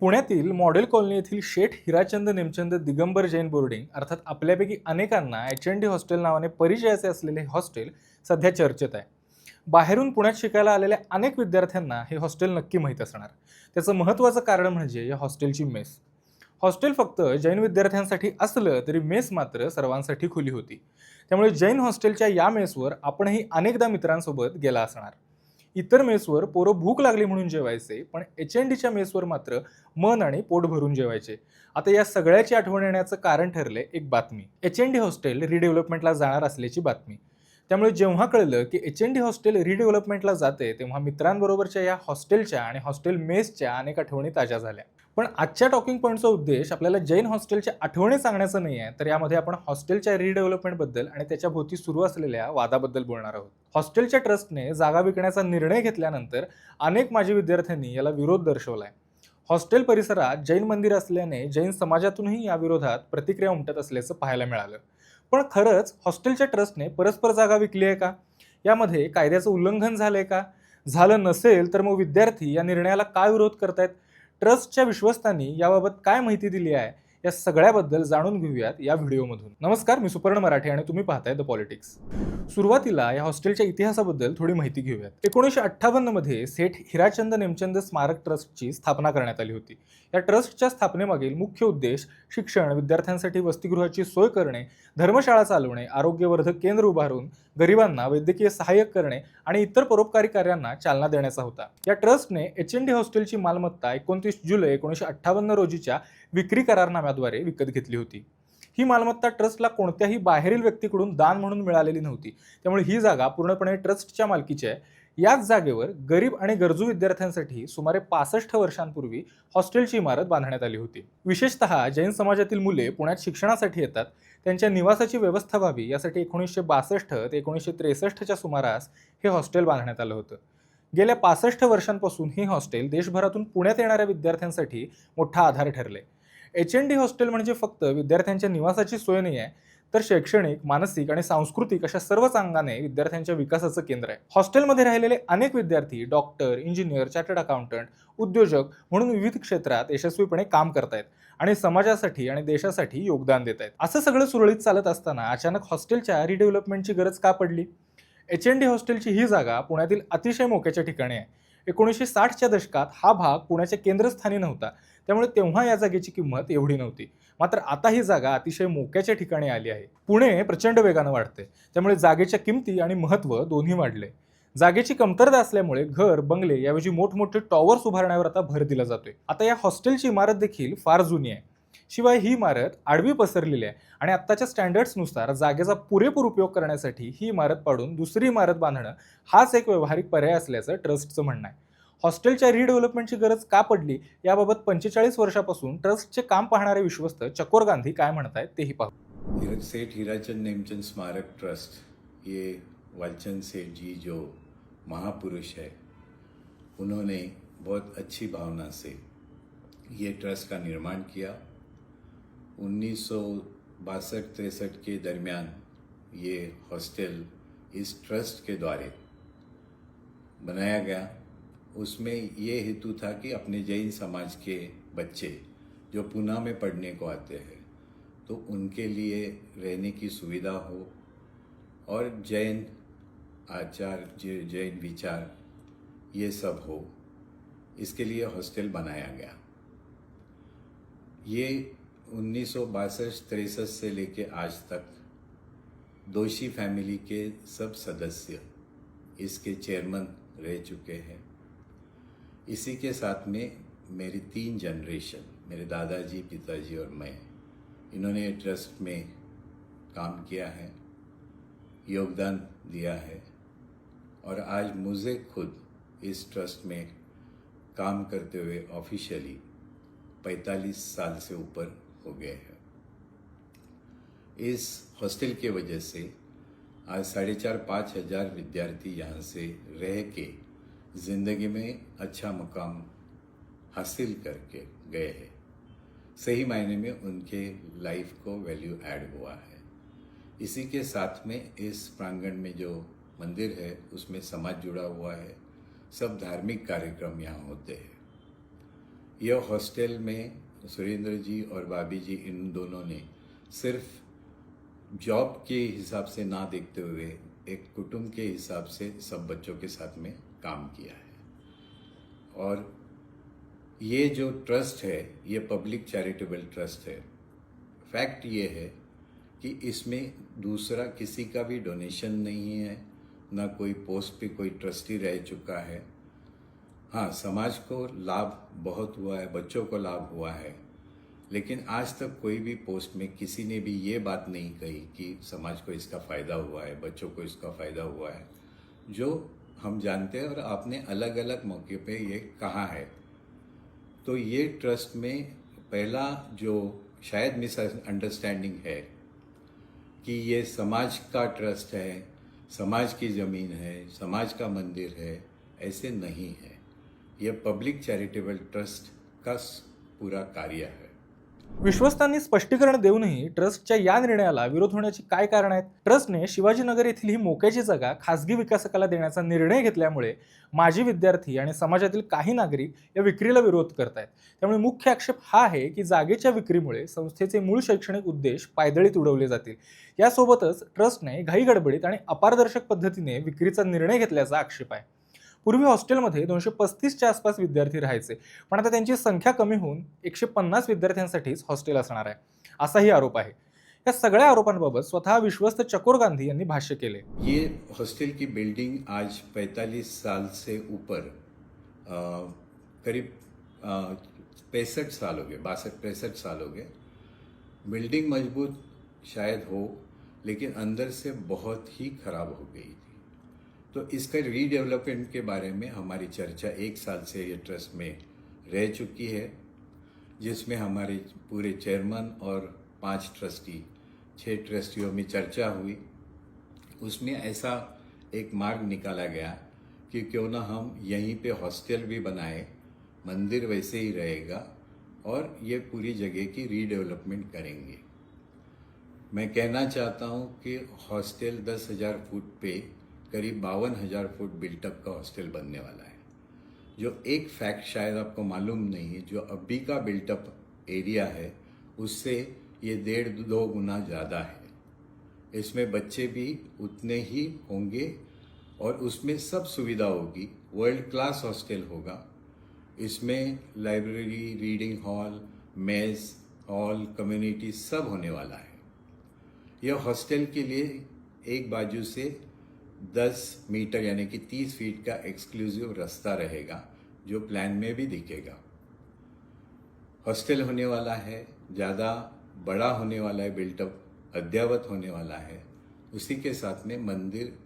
पुण्यातील model colony येथील Sheth Hirachand Nemchand Digambar Jain boarding अर्थात आपल्यापैकी अनेकांना एच एन डी हॉस्टेल नावाने परिचयाचे असलेले हे हॉस्टेल सध्या चर्चेत आहे. बाहेरून पुण्यात शिकायला आलेल्या अनेक विद्यार्थ्यांना हे हॉस्टेल नक्की माहीत असणार. त्याचं महत्त्वाचं कारण म्हणजे या हॉस्टेलची मेस. हॉस्टेल फक्त जैन विद्यार्थ्यांसाठी असलं तरी मेस मात्र सर्वांसाठी खुली होती. त्यामुळे जैन हॉस्टेलच्या या मेसवर आपणही अनेकदा मित्रांसोबत गेला असणार. इतर मेसवर पोरं भूक लागली म्हणून जेवायचे पण एच एन डीच्या मेसवर मात्र मन आणि पोट भरून जेवायचे. आता या सगळ्याची आठवण येण्याचं कारण ठरले एक बातमी. एच एन डी हॉस्टेल रिडेव्हलपमेंटला जाणार असल्याची बातमी. त्यामुळे जेव्हा कळलं की एच एन डी हॉस्टेल रिडेव्हलपमेंटला जाते तेव्हा मित्रांबरोबरच्या या हॉस्टेलच्या आणि हॉस्टेल मेसच्या अनेक आठवणी ताज्या झाल्या. पण आजच्या टॉकिंग पॉईंटचा उद्देश आपल्याला जैन हॉस्टेलच्या आठवणी सांगण्याचा नाही आहे तर यामध्ये आपण हॉस्टेलच्या रिडेव्हलपमेंटबद्दल आणि त्याच्या भोवती सुरू असलेल्या वादाबद्दल बोलणार आहोत. हॉस्टेलच्या ट्रस्टने जागा विकण्याचा निर्णय घेतल्यानंतर अनेक माजी विद्यार्थ्यांनी याला विरोध दर्शवलाय. हॉस्टेल परिसरात जैन मंदिर असल्याने जैन समाजातूनही या विरोधात प्रतिक्रिया उमटत असल्याचं पाहायला मिळालं. पण खरंच हॉस्टेलच्या ट्रस्टने परस्पर जागा विकली आहे का? यामध्ये कायद्याचं उल्लंघन झालंय का? झालं नसेल तर मग विद्यार्थी या निर्णयाला काय विरोध करतायत? ट्रस्टच्या विश्वस्तांनी याबाबत काय माहिती दिली आहे? या सगळ्याबद्दल जाणून घेऊयात या व्हिडिओमधून. नमस्कार मी सुपर्ण मराठे आणि तुम्ही पाहताय द पॉलिटिक्स सुरुवातीला या हॉस्टेलच्या इतिहासाबद्दल थोडी माहिती घेऊयात. एकोणीसशे अठ्ठावन्नमध्ये सेठ हिराचंद नेमचंद स्मारक ट्रस्टची स्थापना करण्यात आली होती. या ट्रस्टच्या स्थापनेमागील मुख्य उद्देश शिक्षण विद्यार्थ्यांसाठी वसतिगृहाची सोय करणे धर्मशाळा चालवणे आरोग्यवर्धक केंद्र उभारून गरिबांना वैद्यकीय सहाय्यक करणे आणि इतर परोपकारी कार्यांना चालना देण्याचा होता. या ट्रस्टने एच एन डी हॉस्टेलची मालमत्ता एकोणतीस जुलै एकोणीसशे अठ्ठावन्न रोजीच्या विक्री करारनाम्याद्वारे विकत घेतली होती. ही मालमत्ता ट्रस्टला कोणत्याही बाहेरील व्यक्तीकडून दान म्हणून मिळालेली नव्हती. त्यामुळे ही जागा पूर्णपणे ट्रस्टच्या मालकीची आहे. याच जागेवर गरीब आणि गरजू विद्यार्थ्यांसाठी सुमारे पासष्ट वर्षांपूर्वी हॉस्टेलची इमारत बांधण्यात आली होती. विशेषतः जैन समाजातील मुले पुण्यात शिक्षणासाठी येतात. त्यांच्या निवासाची व्यवस्था व्हावी यासाठी एकोणीसशे बासष्ट ते एकोणीसशे त्रेसष्टच्या सुमारास हे हॉस्टेल बांधण्यात आलं होतं. गेल्या पासष्ट वर्षांपासून हे हॉस्टेल देशभरातून पुण्यात येणाऱ्या विद्यार्थ्यांसाठी मोठा आधार ठरले एच एन डी हॉस्टेल म्हणजे फक्त विद्यार्थ्यांच्या निवासाची सोय नाही आहे तर शैक्षणिक मानसिक आणि सांस्कृतिक अशा सर्वच अंगाने विद्यार्थ्यांच्या विकासाचं केंद्र आहे. हॉस्टेलमध्ये राहिलेले अनेक विद्यार्थी डॉक्टर इंजिनियर चार्टर्ड अकाउंटंट उद्योजक म्हणून विविध क्षेत्रात यशस्वीपणे काम करतायत आणि समाजासाठी आणि देशासाठी योगदान देत आहेत असं सगळं सुरळीत चालत असताना अचानक हॉस्टेलच्या रिडेव्हलपमेंटची गरज का पडली? एच एन डी हॉस्टेलची ही जागा पुण्यातील अतिशय मोक्याच्या ठिकाणी आहे. एकोणीसशे साठच्या दशकात हा भाग पुण्याच्या केंद्रस्थानी नव्हता. त्यामुळे तेव्हा या जागेची किंमत एवढी नव्हती. मात्र आता ही जागा अतिशय मोक्याच्या ठिकाणी आली आहे. पुणे प्रचंड वेगानं वाढते त्यामुळे जागेच्या किमती आणि महत्त्व दोन्ही वाढले जागेची कमतरता असल्यामुळे घर बंगले याऐवजी मोठमोठे टॉवर्स उभारण्यावर आता भर दिला जातोय. आता या हॉस्टेलची इमारत देखील फार जुनी आहे. शिवाय ही इमारत आडवी पसरलेली आहे आणि आत्ताच्या स्टँडर्ड्सनुसार जागेचा पुरेपूर उपयोग करण्यासाठी ही इमारत पाडून दुसरी इमारत बांधणं हाच एक व्यावहारिक पर्याय असल्याचं ट्रस्टचं म्हणणं आहे. हॉस्टेलच्या रिडेव्हलपमेंटची गरज का पडली? याबाबत पंचेचाळीस वर्षापासून ट्रस्टचे काम पाहणारे विश्वस्त चकोर गांधी काय म्हणतायत तेही पाहू. हीरा- सेठ हीराचंद नेमचंद स्मारक ट्रस्ट ये वालचंद सेठ जी जो महापुरुष है उन्होंने बहुत अच्छी भावना से ये ट्रस्ट का निर्माण किया। उन्नीस सौ बासठ तिरसठ के दरमियान ये हॉस्टल इस ट्रस्ट के द्वारे बनाया गया। उसमें ये हेतु था कि अपने जैन समाज के बच्चे जो पूना में पढ़ने को आते हैं तो उनके लिए रहने की सुविधा हो और जैन आचार जैन विचार, ये सब हो। इसके लिए हॉस्टल बनाया गया। ये उन्नीस सौ बासठ तिरसठ से लेके आज तक दोषी फैमिली के सब सदस्य इसके चेयरमैन रह चुके हैं। इसी के साथ में मेरी तीन जनरेशन मेरे दादाजी, पिताजी और मैं, इन्होंने ट्रस्ट में काम किया है, योगदान दिया है और आज मुझे खुद इस ट्रस्ट में काम करते हुए ऑफिशियली 45 साल से ऊपर हो गए हैं। इस हॉस्टल के वजह से आज साढ़े चार, पाँच हज़ार विद्यार्थी यहाँ से रह के ज़िंदगी में अच्छा मुकाम हासिल करके गए हैं। सही मायने में उनके लाइफ को वैल्यू ऐड हुआ है। इसी के साथ में इस प्रांगण में जो मंदिर है, उसमें समाज जुड़ा हुआ है। सब धार्मिक कार्यक्रम यहाँ होते हैं। यह हॉस्टल में सुरेंद्र जी और बाबी जी, इन दोनों ने सिर्फ़ जॉब के हिसाब से ना देखते हुए, एक कुटुंब के हिसाब से सब बच्चों के साथ में काम किया है। और ये जो ट्रस्ट है, ये पब्लिक चैरिटेबल ट्रस्ट है। फैक्ट ये है कि इसमें दूसरा किसी का भी डोनेशन नहीं है, ना कोई पोस्ट पे कोई ट्रस्टी रह चुका है। हाँ समाज को लाभ बहुत हुआ है, बच्चों को लाभ हुआ है, लेकिन आज तक कोई भी पोस्ट में किसी ने भी ये बात नहीं कही कि समाज को इसका फ़ायदा हुआ है, बच्चों को इसका फ़ायदा हुआ है। जो हम जानते हैं और आपने अलग अलग मौके पे ये कहा है। तो ये ट्रस्ट में पहला जो शायद मिस अंडरस्टैंडिंग है कि ये समाज का ट्रस्ट है, समाज की ज़मीन है, समाज का मंदिर है, ऐसे नहीं है। ये पब्लिक चैरिटेबल ट्रस्ट का पूरा कार्य है। विश्वस्तांनी स्पष्टीकरण देऊनही ट्रस्टच्या या निर्णयाला विरोध होण्याची काय कारण आहेत? ट्रस्टने शिवाजीनगर येथील ही मोक्याची जागा खासगी विकासकाला देण्याचा निर्णय घेतल्यामुळे माजी विद्यार्थी आणि समाजातील काही नागरिक या विक्रीला विरोध करत आहेत त्यामुळे मुख्य आक्षेप हा आहे की जागेच्या विक्रीमुळे संस्थेचे मूळ शैक्षणिक उद्देश पायदळीत उडवले जातील. यासोबतच ट्रस्टने घाईगडबडीत आणि अपारदर्शक पद्धतीने विक्रीचा निर्णय घेतल्याचा आक्षेप आहे. पूर्वी हॉस्टेलमध्ये दोनशे पस्तीसच्या आसपास विद्यार्थी राहायचे. पण आता त्यांची संख्या कमी होऊन एकशे पन्नास विद्यार्थ्यांसाठीच हॉस्टेल असणार आहे. असाही आरोप आहे. या सगळ्या आरोपांबाबत स्वतः विश्वस्त चकोर गांधी यांनी भाष्य केले. ये हॉस्टेल की बिल्डिंग आज 45 साल से ऊपर करीब पैंसठ साल हो गए बासठ पैंसठ साल हो गए। बिल्डिंग मजबूत शायद हो लेकिन अंदर से बहुत ही खराब हो गई थी। तो इसका रीडेवलपमेंट के बारे में हमारी चर्चा एक साल से ये ट्रस्ट में रह चुकी है, जिसमें हमारे पूरे चेयरमैन और पाँच ट्रस्टी छह ट्रस्टियों में चर्चा हुई। उसमें ऐसा एक मार्ग निकाला गया कि क्यों ना हम यहीं पे हॉस्टल भी बनाए, मंदिर वैसे ही रहेगा और ये पूरी जगह की रीडेवलपमेंट करेंगे। मैं कहना चाहता हूँ कि हॉस्टल दस हज़ार फुट पे करीब बावन हज़ार फुट बिल्टअप का हॉस्टल बनने वाला है। जो एक फैक्ट शायद आपको मालूम नहीं है, जो अभी का बिल्टअप एरिया है, उससे ये डेढ़ दो गुना ज़्यादा है। इसमें बच्चे भी उतने ही होंगे और उसमें सब सुविधा होगी। वर्ल्ड क्लास हॉस्टल होगा। इसमें library reading hall mess hall community सब होने वाला है। यह हॉस्टल के लिए एक बाजू से 10 मीटर यानी कि 30 फीट का एक्सक्लूसिव रास्ता रहेगा, जो प्लान में भी दिखेगा। हॉस्टल होने वाला है, ज़्यादा बड़ा होने वाला है बिल्टअप अद्यावत होने वाला है, उसी के साथ में मंदिर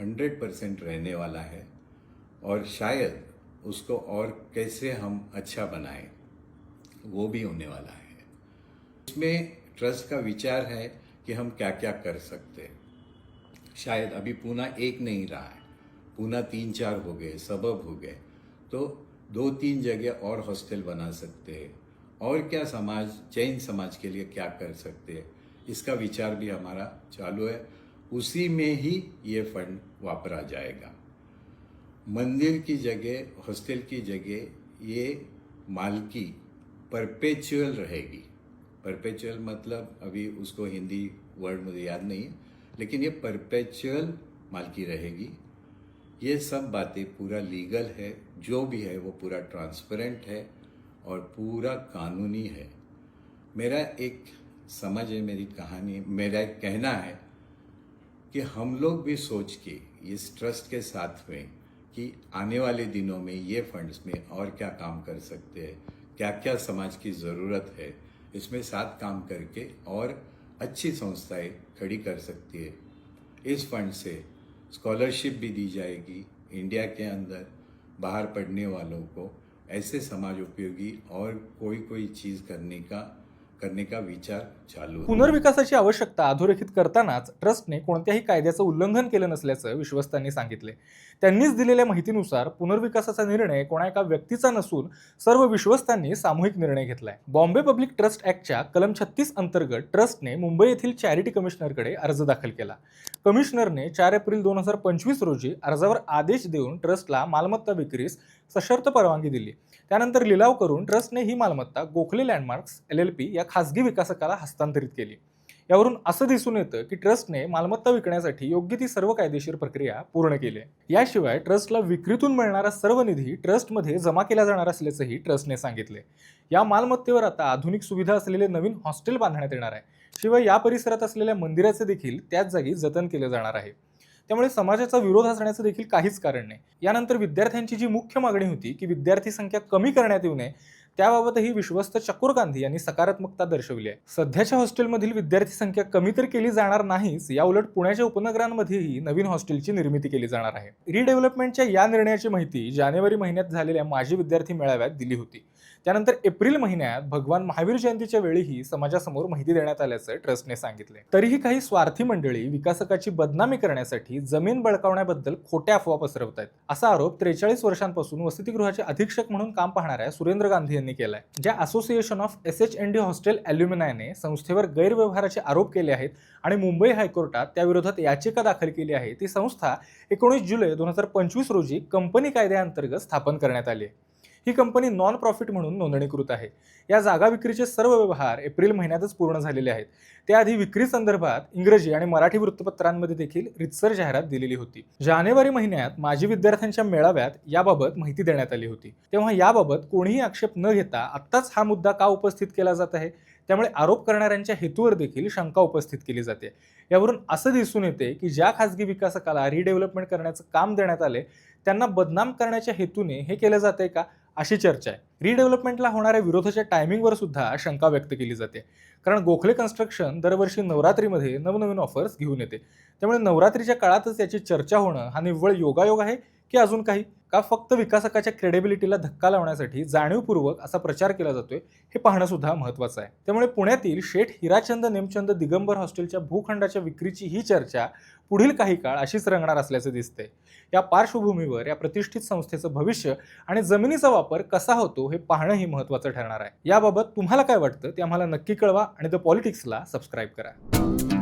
100 परसेंट रहने वाला है, और शायद उसको और कैसे हम अच्छा बनाएँ, वो भी होने वाला है। इसमें ट्रस्ट का विचार है कि हम क्या क्या कर सकते हैं। शायद अभी पूना एक नहीं रहा है। पूना तीन चार हो गए, सबब हो गए। तो दो तीन जगह और हॉस्टल बना सकते हैं। और क्या समाज, जैन समाज के लिए क्या कर सकते हैं? इसका विचार भी हमारा चालू है। उसी में ही ये फंड वापरा जाएगा। मंदिर की जगह, हॉस्टल की जगह ये मालकी परपेचुअल रहेगी। परपेचुअल मतलब अभी उसको हिंदी वर्ड मुझे याद नहीं है। लेकिन ये परपेचुअल मालकी रहेगी। ये सब बातें पूरा लीगल है, जो भी है वो पूरा ट्रांसपेरेंट है और पूरा कानूनी है। मेरा एक समझ है, मेरी कहानी, मेरा एक कहना है कि हम लोग भी सोच के, इस ट्रस्ट के साथ में कि आने वाले दिनों में ये फंड्स में और क्या काम कर सकते हैं क्या क्या समाज की ज़रूरत है, इसमें साथ काम करके और अच्छी संस्थाएँ खड़ी कर सकती है। इस फंड से स्कॉलरशिप भी दी जाएगी। इंडिया के अंदर बाहर पढ़ने वालों को ऐसे समाज उपयोगी और कोई कोई चीज़ करने का करने का विचार चालू पुनर्विकासाची आवश्यकता अधोरेखित करतानाच ट्रस्टने कोणत्याही कायद्याचं उल्लंघन केलं नसल्याचं विश्वस्तांनी सांगितले. त्यांनीच दिलेल्या माहितीनुसार पुनर्विकासाचा निर्णय कोणा एका व्यक्तीचा नसून सर्व विश्वस्तांनी सामूहिक निर्णय घेतलाय. बॉम्बे पब्लिक ट्रस्ट ऍक्टच्या कलम छत्तीस अंतर्गत ट्रस्टने मुंबई येथील चॅरिटी कमिशनरकडे अर्ज दाखल केला. कमिशनरने चार एप्रिल दोन हजार पंचवीस रोजी अर्जावर आदेश देऊन ट्रस्टला मालमत्ता विक्रीस सशर्त परवानगी दिली. त्यानंतर लिलाव करून ट्रस्टने ही मालमत्ता Gokhale landmarks L L P या खासगी विकासकाला हस्तांतरित केली. यावरून असं दिसून येतं की ट्रस्टने मालमत्ता विकण्यासाठी योग्य ती सर्व कायदेशीर प्रक्रिया पूर्ण केली. याशिवाय ट्रस्टला विक्रीतून मिळणारा सर्व निधी ट्रस्टमध्ये जमा केला जाणार असल्याचंही ट्रस्टने सांगितले. या मालमत्तेवर आता आधुनिक सुविधा असलेले नवीन हॉस्टेल बांधण्यात येणार आहे. शिवाय या परिसरात असलेल्या मंदिराचे देखील त्याच जागी जतन केले जाणार आहे. त्यामुळे समाजाचा विरोध असण्याचं देखील काहीच कारण नाही. यानंतर विद्यार्थ्यांची जी मुख्य मागणी होती की विद्यार्थी संख्या कमी करण्यात येऊ नये त्याबाबतही विश्वस्त चकोर गांधी यांनी सकारात्मकता दर्शवली आहे. सध्याच्या हॉस्टेलमधील विद्यार्थी संख्या कमी तर केली जाणार नाहीच या उलट पुण्याच्या उपनगरांमध्येही नवीन हॉस्टेलची निर्मिती केली जाणार आहे. रिडेव्हलपमेंटच्या या निर्णयाची माहिती जानेवारी महिन्यात झालेल्या माजी विद्यार्थी मेळाव्यात दिली होती. त्यानंतर एप्रिल महिन्यात भगवान महावीर जयंतीच्या वेळीही समाजासमोर माहिती देण्यात आल्याचं ट्रस्टने सांगितले तरीही काही स्वार्थी मंडळी विकासकाची बदनामी करण्यासाठी जमीन बळकावण्याबद्दल खोट्या अफवा पसरवत आहेत असा आरोप त्रेचाळीस वर्षांपासून वसतिगृहाचे अधीक्षक म्हणून काम पाहणाऱ्या सुरेंद्र गांधी यांनी केलाय. ज्या association of S H N D hostel अल्युमिनायने संस्थेवर गैरव्यवहाराचे आरोप केले आहेत आणि मुंबई हायकोर्टात त्याविरोधात याचिका दाखल केली आहे ती संस्था एकोणीस जुलै दोन हजार पंचवीस रोजी कंपनी कायद्याअंतर्गत स्थापन करण्यात आली आहे. ही कंपनी नॉन प्रॉफिट म्हणून नोंदणीकृत आहे. या जागा विक्रीचे सर्व व्यवहार एप्रिल महिन्यातच पूर्ण झालेले आहेत. त्याआधी विक्री संदर्भात इंग्रजी आणि मराठी वृत्तपत्रांमध्ये देखील रितसर जाहिरात दिलेली होती. जानेवारी महिन्यात माजी विद्यार्थ्यांच्या मेळाव्यात याबाबत माहिती देण्यात आली होती. तेव्हा याबाबत कोणीही आक्षेप न घेता आत्ताच हा मुद्दा का उपस्थित केला जात आहे? त्यामुळे आरोप करणाऱ्यांच्या हेतूवर देखील शंका उपस्थित केली जाते. यावरून असं दिसून येते की ज्या खासगी विकासकाला रिडेव्हलपमेंट करण्याचं काम देण्यात आले त्यांना बदनाम करण्याच्या हेतूने हे केलं जाते का? अशी चर्चा आहे. रिडेव्हलपमेंटला होणाऱ्या विरोधाच्या टायमिंगवर सुद्धा शंका व्यक्त केली जाते. कारण गोखले कन्स्ट्रक्शन दरवर्षी नवरात्रीमध्ये नवनवीन ऑफर्स घेऊन येते. त्यामुळे नवरात्रीच्या काळातच याची चर्चा होणं हा निव्वळ योगायोग आहे. की अजून काही? का फक्त विकासकाच्या क्रेडिबिलिटीला धक्का लावण्यासाठी जाणीवपूर्वक असा प्रचार केला जातोय हे पाहणं सुद्धा महत्त्वाचं आहे. त्यामुळे पुण्यातील शेठ हिराचंद नेमचंद दिगंबर हॉस्टेलच्या भूखंडाच्या विक्रीची ही चर्चा पुढील काही काळ अशीच रंगणार असल्याचं दिसतंय. या पार्श्वभूमीवर या प्रतिष्ठित संस्थेचं भविष्य आणि जमिनीचा वापर कसा होतो हे पाहणंही महत्त्वाचं ठरणार आहे. याबाबत तुम्हाला काय वाटतं ते आम्हाला नक्की कळवा आणि द पॉलिटिक्सला सबस्क्राईब करा.